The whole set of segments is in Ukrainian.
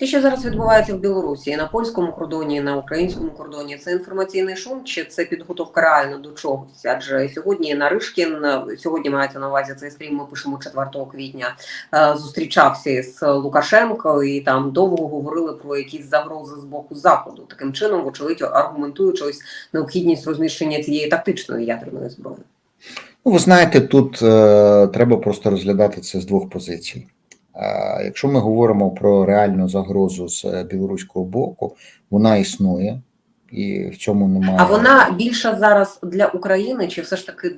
Те, що зараз відбувається в Білорусі, на польському кордоні, на українському кордоні, це інформаційний шум, чи це підготовка реально до чогось? Адже сьогодні Наришкін, сьогодні мається на увазі цей стрім. Ми пишемо 4 квітня. е, Зустрічався з Лукашенко, і там довго говорили про якісь загрози з боку заходу. Таким чином, вочевидь, аргументуючи ось необхідність розміщення цієї тактичної ядерної зброї. Ну, ви знаєте, тут е, треба просто розглядати це з двох позицій. Якщо ми говоримо про реальну загрозу з е, білоруського боку, вона існує, і в цьому немає. А вона більша зараз для України, чи все ж таки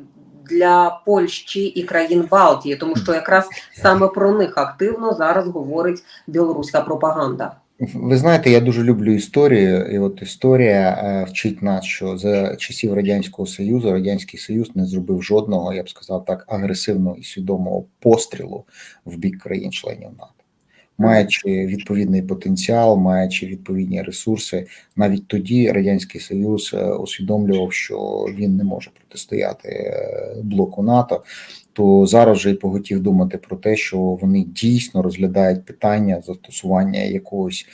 для Польщі і країн Балтії, тому що якраз саме про них активно зараз говорить білоруська пропаганда. Ви знаєте, я дуже люблю історію, і от історія е, вчить нас, що за часів радянського союзу радянський союз не зробив жодного, я б сказав так, агресивного і свідомого пострілу в бік країн-членів НАТО. Маючи відповідний потенціал, маючи відповідні ресурси, навіть тоді радянський союз е, усвідомлював, що він не може протистояти е, блоку НАТО. То зараз вже й поготів думати про те, що вони дійсно розглядають питання застосування якогось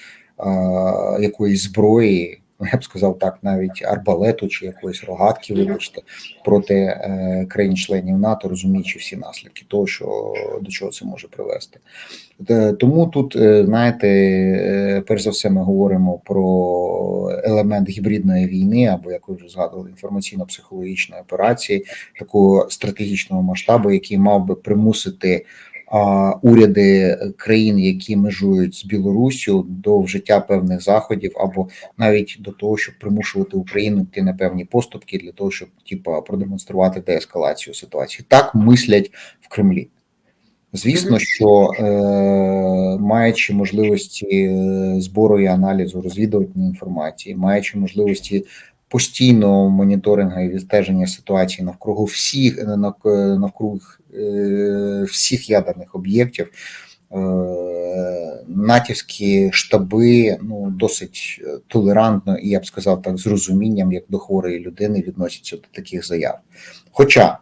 якоїсь зброї, я б сказав так, навіть арбалету чи якоїсь рогатки, вибачте, проти е, країн-членів НАТО, розуміючи всі наслідки того, що до чого це може привести. Е, Тому тут, е, знаєте, перш за все, ми говоримо про елемент гібридної війни, або як ви вже згадували, інформаційно-психологічної операції, такого стратегічного масштабу, який мав би примусити уряди країн, які межують з Білоруссю, до вжиття певних заходів, або навіть до того, щоб примушувати Україну йти на певні поступки для того, щоб типа продемонструвати деескалацію ситуації. Так мислять в Кремлі. Звісно, що е, маючи можливості е, збору і аналізу розвідувальної інформації, маючи можливості постійного моніторингу і відстеження ситуації навкруг всіх нав- навкруг е, всіх ядерних об'єктів, е, натівські штаби ну досить е, толерантно і я б сказав так з розумінням, як до хворої людини відносяться до таких заяв. Хоча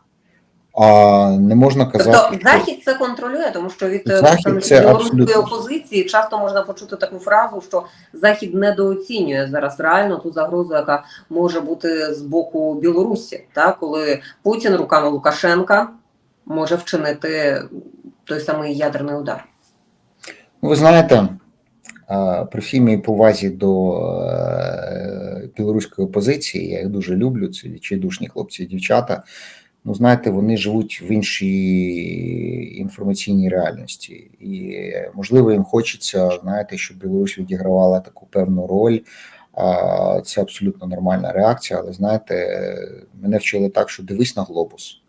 а не можна казати, Тобто захід це контролює, тому що від е, білоруської абсолютно. опозиції часто можна почути таку фразу, що захід недооцінює зараз реально ту загрозу, яка може бути з боку Білорусі, так коли Путін руками Лукашенка може вчинити той самий ядерний удар. Ну, Ви знаєте, е, при всій моїй повазі до е, білоруської опозиції, я їх дуже люблю, це відчайдушні хлопці і дівчата. Ну, знаєте, вони живуть в іншій інформаційній реальності, і можливо їм хочеться, знаєте, щоб Білорусь відігравала таку певну роль. Це абсолютно нормальна реакція, але знаєте, мене вчили так, що дивись на глобус.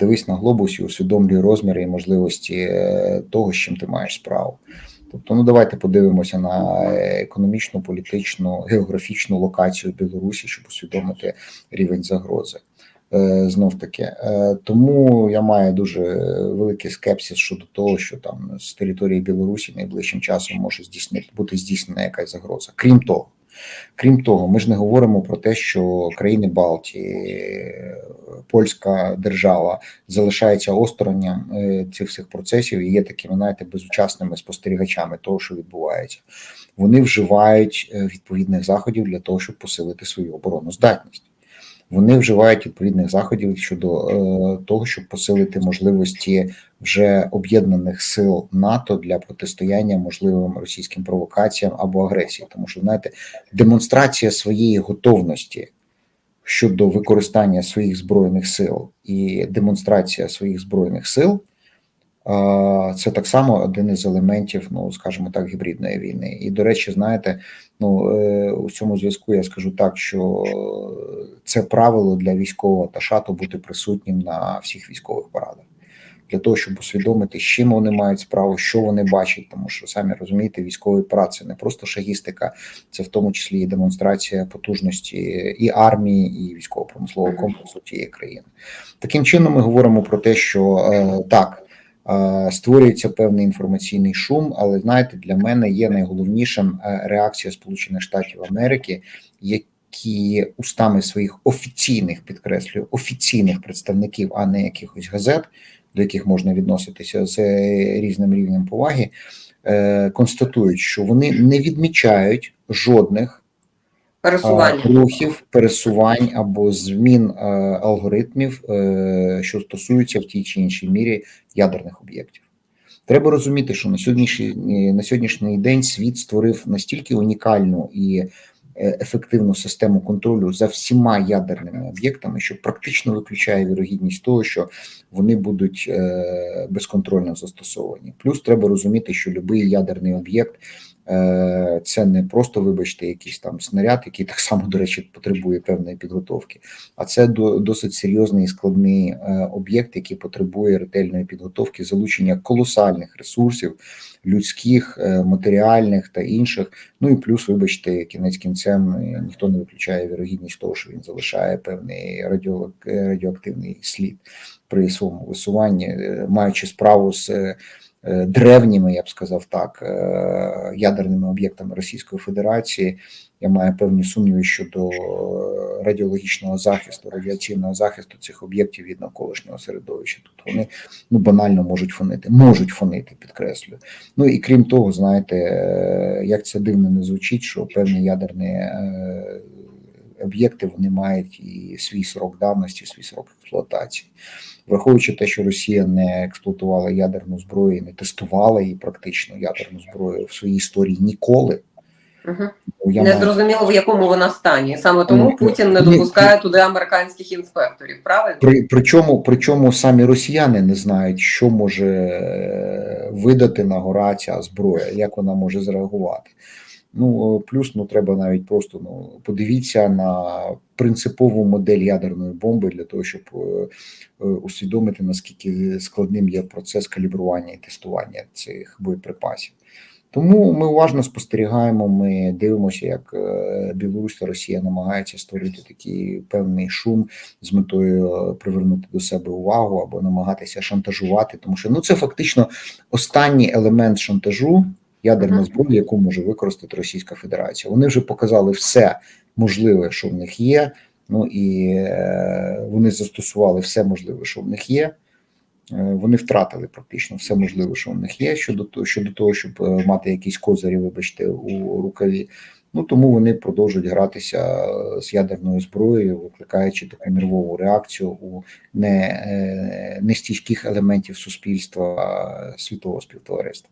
Дивись на глобус і усвідомлюй розміри і можливості е, того, з чим ти маєш справу. Тобто, ну давайте подивимося на економічну, політичну, географічну локацію Білорусі, щоб усвідомити рівень загрози. Е, Знов таки, Е, тому я маю дуже великий скепсис щодо того, що там з території Білорусі найближчим часом може здійснити бути здійснена якась загроза. Крім того, крім того, ми ж не говоримо про те, що країни Балтії, польська держава залишаються осторонням е, цих всіх процесів і є такими, знаєте, безучасними спостерігачами того, що відбувається. Вони вживають відповідних заходів для того, щоб посилити свою обороноздатність. Вони вживають відповідних заходів щодо е, того, щоб посилити можливості вже об'єднаних сил НАТО для протистояння можливим російським провокаціям або агресії, тому що знаєте, демонстрація своєї готовності щодо використання своїх збройних сил і демонстрація своїх збройних сил. Це так само один із елементів, ну скажімо так, гібридної війни. І до речі, знаєте, ну е, у цьому зв'язку я скажу так, що це правило для військового ташату бути присутнім на всіх військових парадах. Для того, щоб усвідомити, з чим вони мають справу, що вони бачать, тому що самі розумієте, військовий парад це не просто шагістика, це в тому числі і демонстрація потужності і армії, і військово-промислового комплексу тієї країни. Таким чином, ми говоримо про те, що е, так створюється певний інформаційний шум, але знаєте, для мене є найголовнішим е, реакція Сполучених Штатів Америки, які устами своїх офіційних підкреслюю офіційних представників, а не якихось газет, до яких можна відноситися з різним рівнем поваги. е, констатують, що вони не відмічають жодних Пересування. рухів, пересувань або змін е, алгоритмів, е, що стосуються в тій чи іншій мірі ядерних об'єктів. Треба розуміти, що на сьогоднішній на сьогоднішній день світ створив настільки унікальну і е, ефективну систему контролю за всіма ядерними об'єктами, що практично виключає вірогідність того, що вони будуть е, безконтрольно застосовані. Плюс треба розуміти, що будь-який ядерний об'єкт е, це не просто, вибачте, якийсь там снаряд, який так само, до речі, потребує певної підготовки, а це досить серйозний і складний е, об'єкт, який потребує ретельної підготовки, залучення колосальних ресурсів, людських, е, матеріальних та інших. Ну і плюс, вибачте, кінець кінцем е, ніхто не виключає вірогідність того, що він залишає певний радіо, е, радіоактивний слід при своєму висуванні, е, маючи справу з е, е, древніми, я б сказав так, е, ядерними об'єктами Російської Федерації. Я маю певні сумніви щодо е, радіологічного захисту, радіаційного захисту цих об'єктів від навколишнього середовища. Тобто вони ну банально можуть фонити, можуть фонити, підкреслюю. Ну і крім того, знаєте, е, як це дивно не звучить, що певні ядерні е, об'єкти вони мають і свій срок давності, свій срок експлуатації. Враховуючи те, що Росія не експлуатувала ядерну зброю, не тестувала її практично ядерну зброю в своїй історії ніколи. Угу. я Не маю- зрозуміло, в якому вона стані. Саме тому Ну, Путін не ні, допускає туди американських інспекторів. Правильно? При, причому, причому самі росіяни не знають, що може е, видати на гора ця зброя, як вона може зреагувати. Ну е, плюс ну треба навіть просто ну подивіться на принципову модель ядерної бомби для того, щоб е, е, усвідомити наскільки складним є процес калібрування і тестування цих боєприпасів. Тому ми уважно спостерігаємо. Ми дивимося, як Білорусь та Росія намагаються створити такий певний шум з метою привернути до себе увагу або намагатися шантажувати, тому що ну це фактично останній елемент шантажу ядерна зброя, яку може використати Російська Федерація. Вони вже показали все можливе, що в них є. Ну і е, вони застосували все можливе, що в них є. Е, Вони втратили практично все можливе, що в них є щодо того, щодо того, щоб е, мати якісь козирі, вибачте, у рукаві. Ну тому вони продовжують гратися з ядерною зброєю, викликаючи таку нервову реакцію у не, нестійких елементів суспільства світового співтовариства.